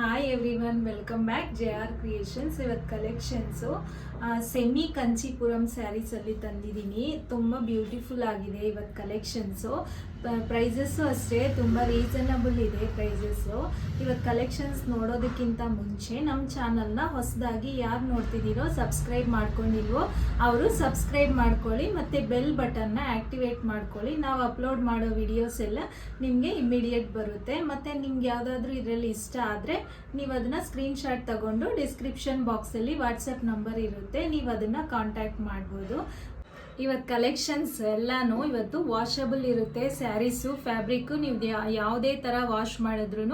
Hi everyone welcome back J R creations ಇವತ್ತು collections semi Kanchipuram ಸ್ಯಾರೀಸಲ್ಲಿ ತಂದಿದ್ದೀನಿ. ತುಂಬ ಬ್ಯೂಟಿಫುಲ್ ಆಗಿದೆ ಇವತ್ತು ಕಲೆಕ್ಷನ್ಸು ಪ್ರೈಸಸ್ಸು ಅಷ್ಟೇ, ತುಂಬ ರೀಸನಬಲ್ ಇದೆ ಪ್ರೈಸಸ್ಸು ಇವತ್ತು ಕಲೆಕ್ಷನ್ಸ್ ನೋಡೋದಕ್ಕಿಂತ ಮುಂಚೆ ನಮ್ಮ ಚಾನಲ್ನ ಹೊಸದಾಗಿ ಯಾರು ನೋಡ್ತಿದ್ದೀರೋ ಸಬ್ಸ್ಕ್ರೈಬ್ ಮಾಡ್ಕೊಂಡಿಲ್ವೋ ಅವರು ಸಬ್ಸ್ಕ್ರೈಬ್ ಮಾಡ್ಕೊಳ್ಳಿ ಮತ್ತು ಬೆಲ್ ಬಟನ್ನ ಆ್ಯಕ್ಟಿವೇಟ್ ಮಾಡ್ಕೊಳ್ಳಿ. ನಾವು ಅಪ್ಲೋಡ್ ಮಾಡೋ ವಿಡಿಯೋಸ್ ಎಲ್ಲ ನಿಮಗೆ ಇಮಿಡಿಯೇಟ್ ಬರುತ್ತೆ. ಮತ್ತು ನಿಮ್ಗೆ ಯಾವುದಾದ್ರೂ ಇದರಲ್ಲಿ ಇಷ್ಟ ಆದರೆ ನೀವು ಅದನ್ನು ಸ್ಕ್ರೀನ್ಶಾಟ್ ತಗೊಂಡು ಡಿಸ್ಕ್ರಿಪ್ಷನ್ ಬಾಕ್ಸಲ್ಲಿ ವಾಟ್ಸಪ್ ನಂಬರ್ ಇರುತ್ತೆ. ನೀವು ಅದನ್ನು ಕಾಂಟ್ಯಾಕ್ಟ್ ಮಾಡ್ಬೋದು. ಇವತ್ತು ಕಲೆಕ್ಷನ್ಸ್ ಎಲ್ಲಾನು ಇವತ್ತು ವಾಷಬಲ್ ಇರುತ್ತೆ ಸ್ಯಾರೀಸು ಫ್ಯಾಬ್ರಿಕ್ಕು ನೀವು ಯಾವುದೇ ಥರ ವಾಶ್ ಮಾಡಿದ್ರು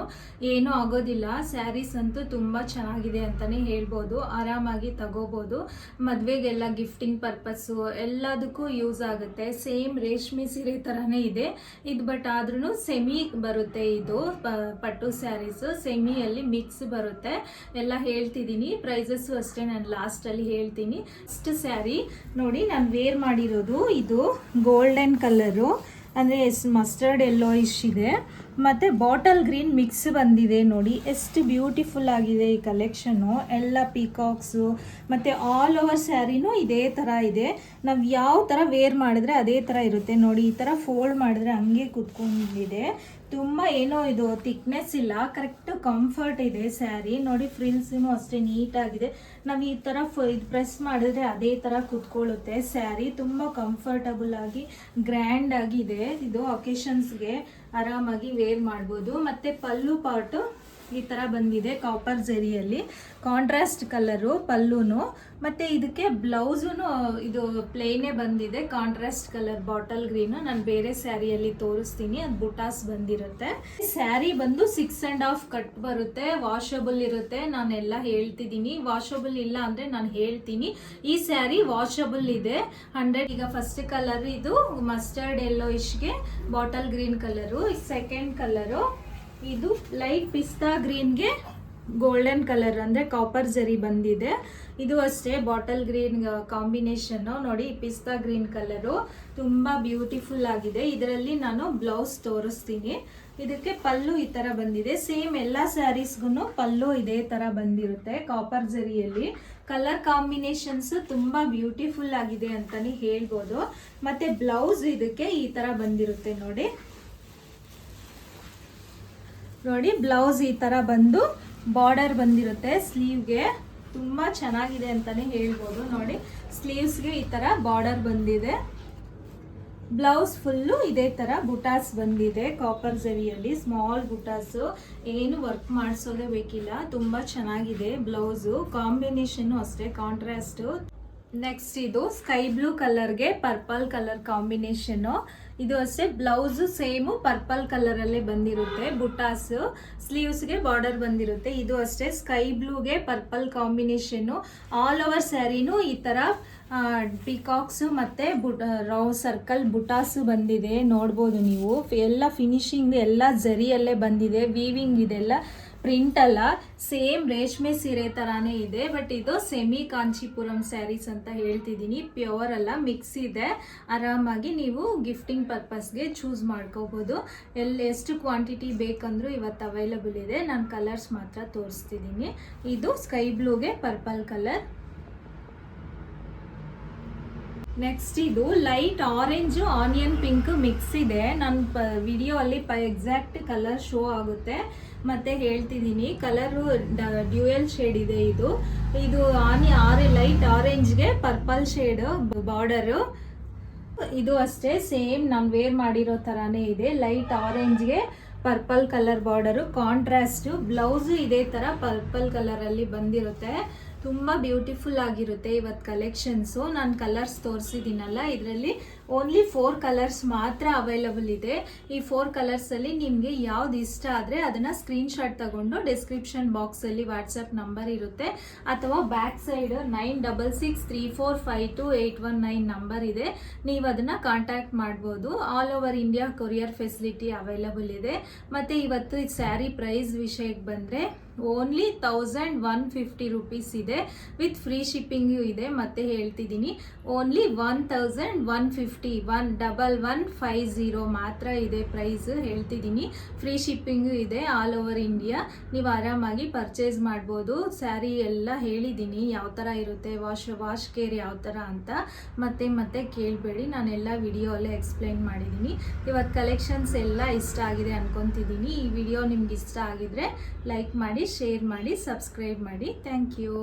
ಏನೂ ಆಗೋದಿಲ್ಲ. ಸ್ಯಾರೀಸ್ ಅಂತೂ ತುಂಬ ಚೆನ್ನಾಗಿದೆ ಅಂತಲೇ ಹೇಳ್ಬೋದು. ಆರಾಮಾಗಿ ತಗೋಬೋದು. ಮದುವೆಗೆಲ್ಲ ಗಿಫ್ಟಿಂಗ್ ಪರ್ಪಸ್ಸು ಎಲ್ಲದಕ್ಕೂ ಯೂಸ್ ಆಗುತ್ತೆ. ಸೇಮ್ ರೇಷ್ಮೆ ಸೀರೆ ಥರನೇ ಇದೆ. ಇದು ಬಟ್ ಆದ್ರೂ ಸೆಮಿ ಬರುತ್ತೆ ಇದು ಪಟ್ಟು ಸ್ಯಾರೀಸು ಸೆಮಿಯಲ್ಲಿ ಮಿಕ್ಸ್ ಬರುತ್ತೆ. ಎಲ್ಲ ಹೇಳ್ತಿದ್ದೀನಿ ಪ್ರೈಸಸ್ಸು ಅಷ್ಟೇ ನಾನು ಲಾಸ್ಟಲ್ಲಿ ಹೇಳ್ತೀನಿ. ಇಷ್ಟು ಸ್ಯಾರಿ ನೋಡಿ ನಾನು ವೇರ್ ಮಾಡಿರೋದು ಇದು ಗೋಲ್ಡನ್ ಕಲರು. ಅಂದರೆ ಎಸ್ ಮಸ್ಟರ್ಡ್ ಎಲ್ಲೋ ಇಶ್ ಇದೆ. ಮತ್ತು ಬಾಟಲ್ ಗ್ರೀನ್ ಮಿಕ್ಸ್ ಬಂದಿದೆ ನೋಡಿ. ಎಷ್ಟು ಬ್ಯೂಟಿಫುಲ್ ಆಗಿದೆ ಈ ಕಲೆಕ್ಷನು ಎಲ್ಲ ಪೀಕಾಕ್ಸು ಮತ್ತು ಆಲ್ ಓವರ್ ಸ್ಯಾರಿನೂ ಇದೇ ಥರ ಇದೆ. ನಾವು ಯಾವ ಥರ ವೇರ್ ಮಾಡಿದ್ರೆ ಅದೇ ಥರ ಇರುತ್ತೆ. ನೋಡಿ, ಈ ಥರ ಫೋಲ್ಡ್ ಮಾಡಿದ್ರೆ ಹಂಗೆ ಕುತ್ಕೊಂಡಿದೆ. ತುಂಬ ಏನೋ ಇದು ಥಿಕ್ನೆಸ್ ಇಲ್ಲ. ಕರೆಕ್ಟ್ ಕಂಫರ್ಟ್ ಇದೆ ಸ್ಯಾರಿ ನೋಡಿ ಫ್ರಿಲ್ಸೂ ಅಷ್ಟೇ ನೀಟಾಗಿದೆ. ನಾವು ಈ ಥರ ಫ ಇದು ಪ್ರೆಸ್ ಮಾಡಿದ್ರೆ ಅದೇ ಥರ ಕುತ್ಕೊಳ್ಳುತ್ತೆ ಸ್ಯಾರಿ ತುಂಬ ಕಂಫರ್ಟಬಲ್ ಆಗಿ ಗ್ರ್ಯಾಂಡ್ ಆಗಿದೆ ಇದು ಒಕೇಶನ್ಸ್ಗೆ ಆರಾಮಾಗಿ ವೇರ್ ಮಾಡ್ಬೋದು. ಮತ್ತು ಪಲ್ಲು ಪಾರ್ಟು ಈ ಥರ ಬಂದಿದೆ ಕಾಪರ್ ಜರಿಯಲ್ಲಿ ಕಾಂಟ್ರಾಸ್ಟ್ ಕಲರು ಪಲ್ಲೂನು ಮತ್ತು ಇದಕ್ಕೆ ಬ್ಲೌಸೂ ಇದು ಪ್ಲೇನೇ ಬಂದಿದೆ. ಕಾಂಟ್ರಾಸ್ಟ್ ಕಲರ್ ಬಾಟಲ್ ಗ್ರೀನು ನಾನು ಬೇರೆ ಸ್ಯಾರಿಯಲ್ಲಿ ತೋರಿಸ್ತೀನಿ. ಅದು ಬುಟಾಸ್ ಬಂದಿರುತ್ತೆ. ಸ್ಯಾರಿ ಬಂದು ಸಿಕ್ಸ್ ಆ್ಯಂಡ್ ಹಾಫ್ ಕಟ್ ಬರುತ್ತೆ. ವಾಷಬಲ್ ಇರುತ್ತೆ. ನಾನೆಲ್ಲ ಹೇಳ್ತಿದ್ದೀನಿ. ವಾಷಬಲ್ ಇಲ್ಲ ಅಂದರೆ ನಾನು ಹೇಳ್ತೀನಿ. ಈ ಸ್ಯಾರಿ ವಾಷಬಲ್ ಇದೆ. ಹಂಡ್ರೆಡ್ ಈಗ ಫಸ್ಟ್ ಕಲರ್ ಇದು mustard yellow ಇಶ್ಗೆ bottle green colour second colour ಇದು ಲೈಟ್ ಪಿಸ್ತಾ ಗ್ರೀನ್ಗೆ ಗೋಲ್ಡನ್ ಕಲರ್ ಅಂದರೆ ಕಾಪರ್ ಜರಿ ಬಂದಿದೆ. ಇದು ಅಷ್ಟೇ ಬಾಟಲ್ ಗ್ರೀನ್ ಕಾಂಬಿನೇಷನ್ನು ನೋಡಿ, ಪಿಸ್ತಾ ಗ್ರೀನ್ ಕಲರು ತುಂಬ ಬ್ಯೂಟಿಫುಲ್ ಆಗಿದೆ. ಇದರಲ್ಲಿ ನಾನು ಬ್ಲೌಸ್ ತೋರಿಸ್ತೀನಿ. ಇದಕ್ಕೆ ಪಲ್ಲು ಈ ಥರ ಬಂದಿದೆ. ಸೇಮ್ ಎಲ್ಲ ಸ್ಯಾರೀಸ್ಗೂ ಪಲ್ಲು ಇದೇ ಥರ ಬಂದಿರುತ್ತೆ ಕಾಪರ್ ಜರಿಯಲ್ಲಿ. ಕಲರ್ ಕಾಂಬಿನೇಷನ್ಸ್ ತುಂಬ ಬ್ಯೂಟಿಫುಲ್ ಆಗಿದೆ ಅಂತಲೇ ಹೇಳ್ಬೋದು. ಮತ್ತು ಬ್ಲೌಸ್ ಇದಕ್ಕೆ ಈ ಥರ ಬಂದಿರುತ್ತೆ ನೋಡಿ. ನೋಡಿ ಬ್ಲೌಸ್ ಈ ಥರ ಬಂದು ಬಾರ್ಡರ್ ಬಂದಿರುತ್ತೆ. ಸ್ಲೀವ್ಗೆ ತುಂಬ ಚೆನ್ನಾಗಿದೆ ಅಂತಾನೆ ಹೇಳ್ಬೋದು. ನೋಡಿ ಸ್ಲೀವ್ಸ್ಗೆ ಈ ಥರ ಬಾರ್ಡರ್ ಬಂದಿದೆ. ಬ್ಲೌಸ್ ಫುಲ್ಲು ಇದೇ ಥರ ಬುಟಾಸ್ ಬಂದಿದೆ. ಕಾಪರ್ ಜರಿಯಲ್ಲಿ ಸ್ಮಾಲ್ ಬುಟಾಸು. ಏನು ವರ್ಕ್ ಮಾಡಿಸೋದೇ ಬೇಕಿಲ್ಲ. ತುಂಬ ಚೆನ್ನಾಗಿದೆ ಬ್ಲೌಸು ಕಾಂಬಿನೇಷನ್ನು ಅಷ್ಟೇ ಕಾಂಟ್ರಾಸ್ಟು ನೆಕ್ಸ್ಟ್ ಇದು ಸ್ಕೈ ಬ್ಲೂ ಕಲರ್ಗೆ ಪರ್ಪಲ್ ಕಲರ್ ಕಾಂಬಿನೇಷನ್ನು ಇದು ಅಷ್ಟೇ ಬ್ಲೌಸು ಸೇಮು ಪರ್ಪಲ್ ಕಲರಲ್ಲೇ ಬಂದಿರುತ್ತೆ, ಬುಟಾಸು ಸ್ಲೀವ್ಸ್ಗೆ ಬಾರ್ಡರ್ ಬಂದಿರುತ್ತೆ. ಇದು ಅಷ್ಟೇ ಸ್ಕೈ ಬ್ಲೂಗೆ ಪರ್ಪಲ್ ಕಾಂಬಿನೇಷನ್ನು ಆಲ್ ಓವರ್ ಸ್ಯಾರಿನೂ ಈ ಥರ ಪಿಕಾಕ್ಸು ಮತ್ತು ಬುಟ ರೌ ಸರ್ಕಲ್ ಬುಟಾಸು ಬಂದಿದೆ. ನೋಡ್ಬೋದು ನೀವು. ಎಲ್ಲ ಫಿನಿಶಿಂಗ್ ಎಲ್ಲ ಜರಿಯಲ್ಲೇ ಬಂದಿದೆ. ವೀವಿಂಗ್ ಇದೆಲ್ಲ ಪ್ರಿಂಟ್ ಅಲ್ಲ ಸೇಮ್ ರೇಷ್ಮೆ ಸೀರೆ ಥರಾನೇ ಇದೆ ಬಟ್ ಇದು ಸೆಮಿ ಕಾಂಚೀಪುರಂ ಸ್ಯಾರೀಸ್ ಅಂತ ಹೇಳ್ತಿದ್ದೀನಿ. ಪ್ಯೂರ್ ಅಲ್ಲ ಮಿಕ್ಸ್ ಇದೆ. ಆರಾಮಾಗಿ ನೀವು ಗಿಫ್ಟಿಂಗ್ ಪರ್ಪಸ್ಗೆ ಚೂಸ್ ಮಾಡ್ಕೋಬೋದು. ಎಲ್ಲಿ ಎಷ್ಟು ಕ್ವಾಂಟಿಟಿ ಬೇಕಂದ್ರೂ ಇವತ್ತು ಅವೈಲಬಲ್ ಇದೆ. ನಾನು ಕಲರ್ಸ್ ಮಾತ್ರ ತೋರಿಸ್ತಿದ್ದೀನಿ. ಇದು ಸ್ಕೈ ಬ್ಲೂಗೆ ಪರ್ಪಲ್ ಕಲರ್ ನೆಕ್ಸ್ಟ್ ಇದು light orange onion pink mix ಇದೆ. ನನ್ನ ಪ ವಿಡಿಯೋ ಅಲ್ಲಿ ಪ ಎಕ್ಸಾಕ್ಟ್ ಕಲರ್ ಶೋ ಆಗುತ್ತೆ. ಮತ್ತೆ ಹೇಳ್ತಿದ್ದೀನಿ ಕಲರು ಡ್ಯೂಯಲ್ ಶೇಡ್ ಇದೆ ಇದು. ಇದು ಆನಿ, ಆರೆ ಲೈಟ್ ಆರೆಂಜ್ಗೆ ಪರ್ಪಲ್ ಶೇಡ್ ಬಾರ್ಡರು ಇದು ಅಷ್ಟೇ ಸೇಮ್ ನಾನು ವೇರ್ ಮಾಡಿರೋ ಥರನೇ ಇದೆ. Light ಆರೆಂಜ್ಗೆ purple colour border contrast blouse ಇದೇ ಥರ ಪರ್ಪಲ್ ಕಲರಲ್ಲಿ ಬಂದಿರುತ್ತೆ. ತುಂಬ ಬ್ಯೂಟಿಫುಲ್ ಆಗಿರುತ್ತೆ ಇವತ್ತು ಕಲೆಕ್ಷನ್ಸು ನಾನು ಕಲರ್ಸ್ ತೋರಿಸಿದ್ದೀನಲ್ಲ ಇದರಲ್ಲಿ ಓನ್ಲಿ ಫೋರ್ ಕಲರ್ಸ್ ಮಾತ್ರ ಅವೈಲಬಲ್ ಇದೆ. ಈ ಫೋರ್ ಕಲರ್ಸಲ್ಲಿ ನಿಮಗೆ ಯಾವ್ದು ಇಷ್ಟ ಆದರೆ ಅದನ್ನು ಸ್ಕ್ರೀನ್ಶಾಟ್ ತಗೊಂಡು ಡಿಸ್ಕ್ರಿಪ್ಷನ್ ಬಾಕ್ಸಲ್ಲಿ ವಾಟ್ಸಪ್ ನಂಬರ್ ಇರುತ್ತೆ. ಅಥವಾ back side nine double six three four five two eight one nine number ಇದೆ. ನೀವು ಅದನ್ನು ಕಾಂಟ್ಯಾಕ್ಟ್ ಮಾಡ್ಬೋದು. All over India courier facility available ಇದೆ. ಮತ್ತು ಇವತ್ತು ಸ್ಯಾರಿ ಪ್ರೈಸ್ ವಿಷಯಕ್ಕೆ ಬಂದರೆ only thousand one fifty rupees ಇದೆ. ವಿತ್ ಫ್ರೀ ಶಿಪ್ಪಿಂಗು ಇದೆ. ಮತ್ತೆ ಹೇಳ್ತಿದ್ದೀನಿ. Only one thousand one fifty one double one five zero ಮಾತ್ರ ಇದೆ ಪ್ರೈಸ್ ಹೇಳ್ತಿದ್ದೀನಿ. ಫ್ರೀ ಶಿಪ್ಪಿಂಗು ಇದೆ ಆಲ್ ಓವರ್ ಇಂಡಿಯಾ. ನೀವು ಆರಾಮಾಗಿ ಪರ್ಚೇಸ್ ಮಾಡ್ಬೋದು. ಸ್ಯಾರಿ ಎಲ್ಲ ಹೇಳಿದ್ದೀನಿ ಯಾವ ಥರ ಇರುತ್ತೆ, ವಾಶ್ ವಾಶ್ ಕೇರ್ ಯಾವ ಥರ ಅಂತ. ಮತ್ತೆ ಮತ್ತೆ ಕೇಳಬೇಡಿ, ನಾನೆಲ್ಲ ವಿಡಿಯೋಲ್ಲೇ ಎಕ್ಸ್ಪ್ಲೈನ್ ಮಾಡಿದ್ದೀನಿ. ಇವತ್ತು ಕಲೆಕ್ಷನ್ಸ್ ಎಲ್ಲ ಇಷ್ಟ ಆಗಿದೆ ಅನ್ಕೊತಿದ್ದೀನಿ. ಈ ವಿಡಿಯೋ ನಿಮ್ಗೆ ಇಷ್ಟ ಆಗಿದ್ರೆ ಲೈಕ್ ಮಾಡಿ, ಶೇರ್ ಮಾಡಿ, ಸಬ್ಸ್ಕ್ರೈಬ್ ಮಾಡಿ. Thank you.